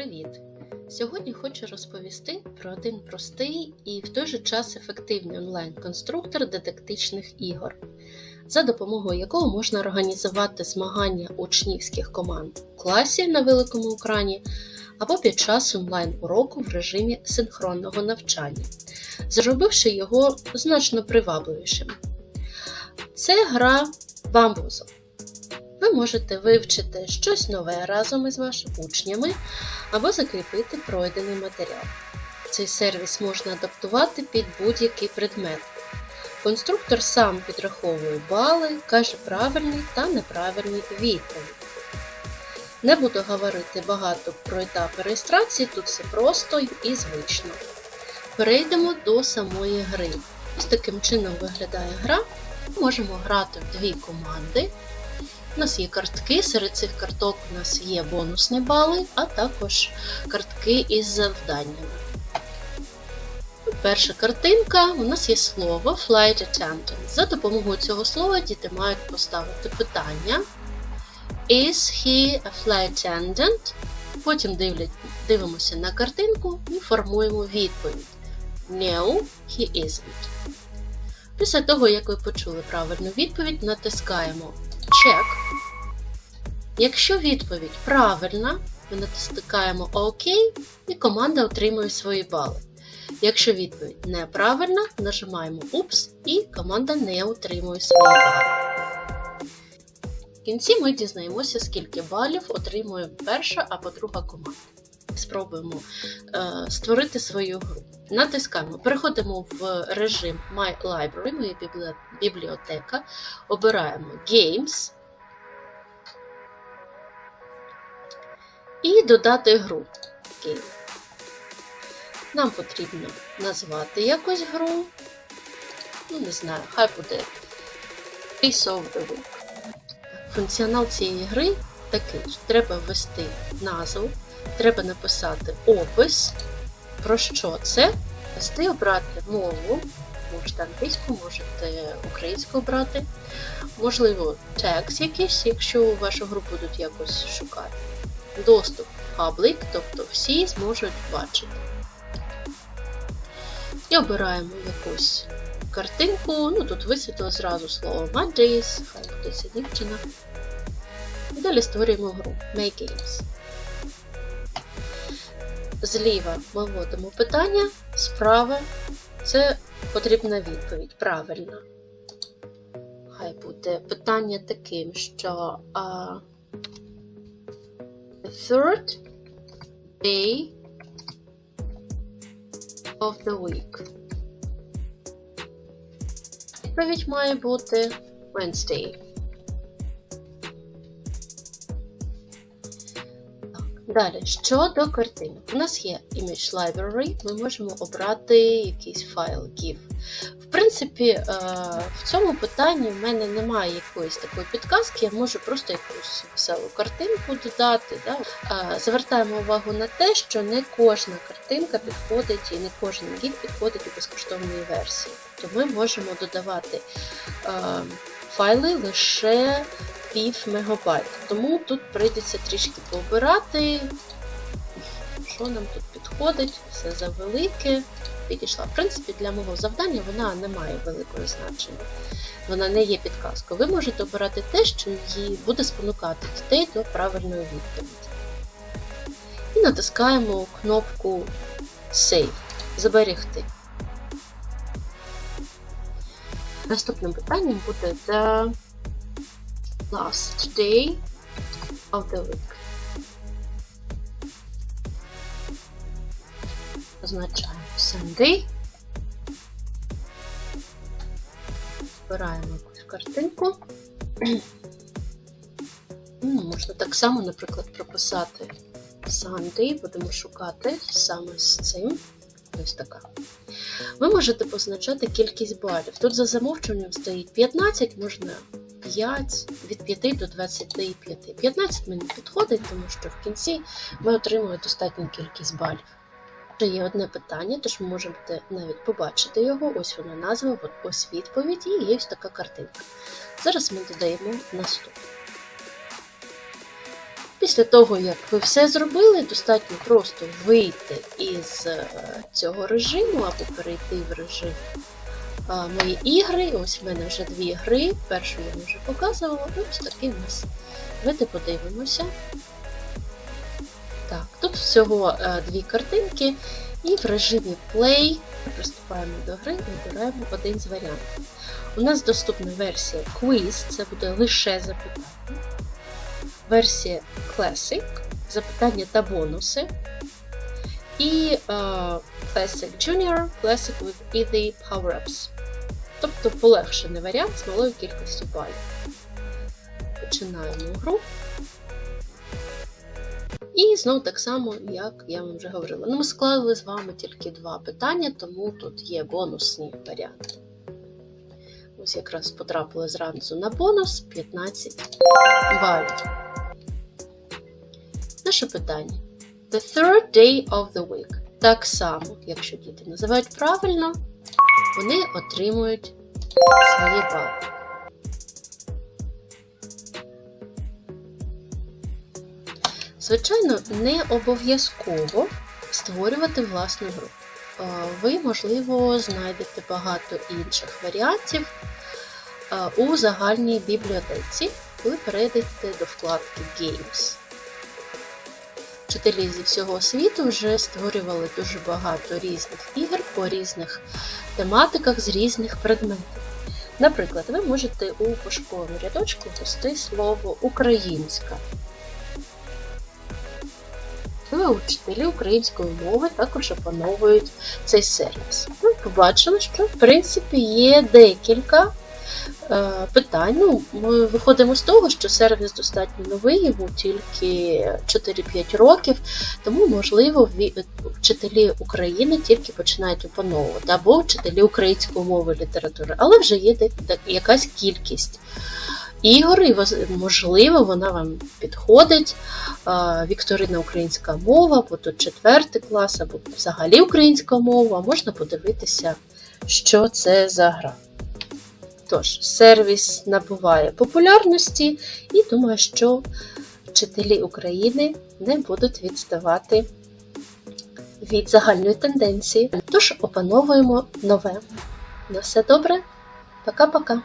Привіт! Сьогодні хочу розповісти про один простий і в той же час ефективний онлайн-конструктор дидактичних ігор, за допомогою якого можна організувати змагання учнівських команд в класі на великому екрані або під час онлайн-уроку в режимі синхронного навчання, зробивши його значно привабливішим. Це гра бамбузом. Ви можете вивчити щось нове разом із вашими учнями або закріпити пройдений матеріал. Цей сервіс можна адаптувати під будь-який предмет. Конструктор сам підраховує бали, каже правильні та неправильні відповіді. Не буду говорити багато про етапи реєстрації, тут все просто і звично. Перейдемо до самої гри. Ось таким чином виглядає гра. Ми можемо грати в дві команди. У нас є картки, серед цих карток у нас є бонусні бали, а також картки із завданнями. Перша картинка у нас є слово Flight Attendant. За допомогою цього слова діти мають поставити питання. Is he a flight attendant? Потім дивимося на картинку і формуємо відповідь. No, he isn't. Після того, як ви почули правильну відповідь, натискаємо Check. Якщо відповідь правильна, ми натискаємо ОК і команда отримує свої бали. Якщо відповідь неправильна, нажимаємо Упс і команда не отримує свої бали. В кінці ми дізнаємося, скільки балів отримує перша або друга команда. Спробуємо е, створити свою гру. Натискаємо, переходимо в режим My Library, моя бібліотека, обираємо Games і додати гру. Game. Нам потрібно назвати якусь гру. Ну, не знаю, хай буде Piece of the Week. Функціонал цієї гри такий, що треба ввести назву, треба написати опис, про що це, ввести обрати мову, можете англійську, можете українську обрати, можливо, текст якийсь, якщо вашу гру будуть якось шукати. Доступ public, тобто всі зможуть бачити. І обираємо якусь картинку, ну тут висвітло зразу слово Mondays, хай буде ця дівчина. І далі створюємо гру Make Games. Зліва ми вводимо питання, справа це потрібна відповідь, правильна. Хай буде питання таким, що а, the third day of the week. Відповідь має бути Wednesday. Далі, щодо картинок. У нас є Image Library, ми можемо обрати якийсь файл GIF. В принципі, е, в цьому питанні в мене немає якоїсь такої підказки, я можу просто якусь веселу картинку додати. Да? Е, звертаємо увагу на те, що не кожна картинка підходить і не кожен GIF підходить у безкоштовній версії. Тобто ми можемо додавати е, файли лише пів мегабайт. Тому тут прийдеться трішки пообирати, що нам тут підходить, все завелике. Підійшла. В принципі, для мого завдання вона не має великого значення. Вона не є підказкою. Ви можете обирати те, що її буде спонукати дітей до правильної відповіді. І натискаємо кнопку Save Зберегти. Наступним питанням буде The last day of the week. Позначаємо Sunday. Вибираємо якусь картинку. Ну, Можна так само, наприклад, прописати Sunday, будемо шукати саме з цим. Ось така. Ви можете позначати кількість балів. Тут за замовчуванням стоїть 15, можна 5, від 5 до 25. 15 мені підходить, тому що в кінці ми отримуємо достатню кількість балів. Ще є одне питання, тож ви можете навіть побачити його. Ось вона назва, ось відповідь, і є ось така картинка. Зараз ми додаємо наступну. Після того, як ви все зробили, достатньо просто вийти із е, цього режиму або перейти в режим мої ігри. Ось в мене вже дві гри. Першу я вам вже показувала. Ось такий у нас. Давайте подивимося. Так, тут всього е, дві картинки, і в режимі Play приступаємо до гри і обираємо один з варіантів. У нас доступна версія Quiz, це буде лише запитання. Версія Classic, запитання та бонуси. І е, Classic Junior, Classic with Easy Power-Ups. Тобто полегшений варіант з малою кількістю балів. Починаємо гру. І знову так само, як я вам вже говорила. Ну, ми склали з вами тільки два питання, тому тут є бонусні варіанти. Ось якраз потрапили зранку на бонус 15 балів. Наше питання. The third day of the week. Так само, якщо діти називають правильно, вони отримують свої бали. Звичайно, не обов'язково створювати власну гру. Е, Ви, можливо, знайдете багато інших варіантів е, у загальній бібліотеці, коли перейдете до вкладки Games. Вчителі зі всього світу вже створювали дуже багато різних ігор по різних тематиках з різних предметів. Наприклад, ви можете у пошуковому рядочку ввести слово українська. Ви учителі української мови також опановують цей сервіс. Ми побачили, що в принципі є декілька питань. Ну, Ми виходимо з того, що сервіс достатньо новий, йому тільки 4-5 років, тому, можливо, вчителі України тільки починають опановувати, або вчителі української мови літератури, але вже є якась кількість. Ігор, і можливо, вона вам підходить. Вікторина українська мова, або тут четвертий клас, або взагалі українська мова. Можна подивитися, що це за гра. Тож, сервіс набуває популярності, і думаю, що вчителі України не будуть відставати від загальної тенденції. Тож опановуємо нове. На все добре. Пока-пока.